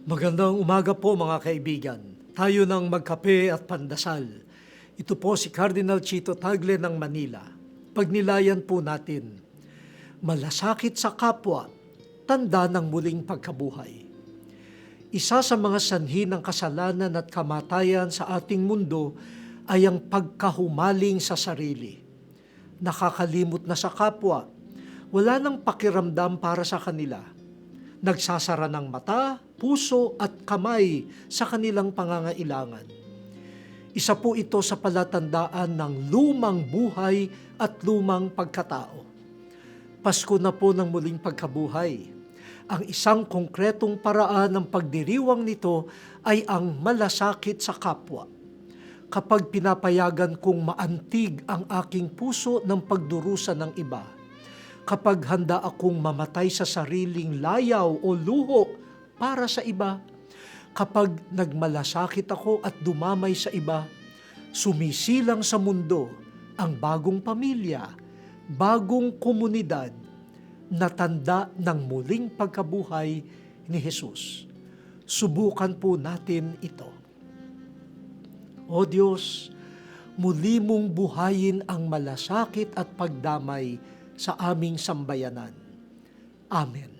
Magandang umaga po mga kaibigan. Tayo ng magkape at pandasal. Ito po si Cardinal Chito Tagle ng Manila. Pagnilayan po natin, malasakit sa kapwa, tanda ng muling pagkabuhay. Isa sa mga sanhi ng kasalanan at kamatayan sa ating mundo ay ang pagkahumaling sa sarili. Nakakalimot na sa kapwa, wala nang pakiramdam para sa kanila nagsasara ng mata, puso at kamay sa kanilang pangangailangan. Isa po ito sa palatandaan ng lumang buhay at lumang pagkatao. Pasko na po ng muling pagkabuhay. Ang isang konkretong paraan ng pagdiriwang nito ay ang malasakit sa kapwa. Kapag pinapayagan kong maantig ang aking puso ng pagdurusa ng iba, kapag handa akong mamatay sa sariling layaw o luho para sa iba, kapag nagmalasakit ako at dumamay sa iba, sumisilang sa mundo ang bagong pamilya, bagong komunidad na tanda ng muling pagkabuhay ni Jesus. Subukan po natin ito. O Diyos, muli mong buhayin ang malasakit at pagdamay sa aming sambayanan. Amen.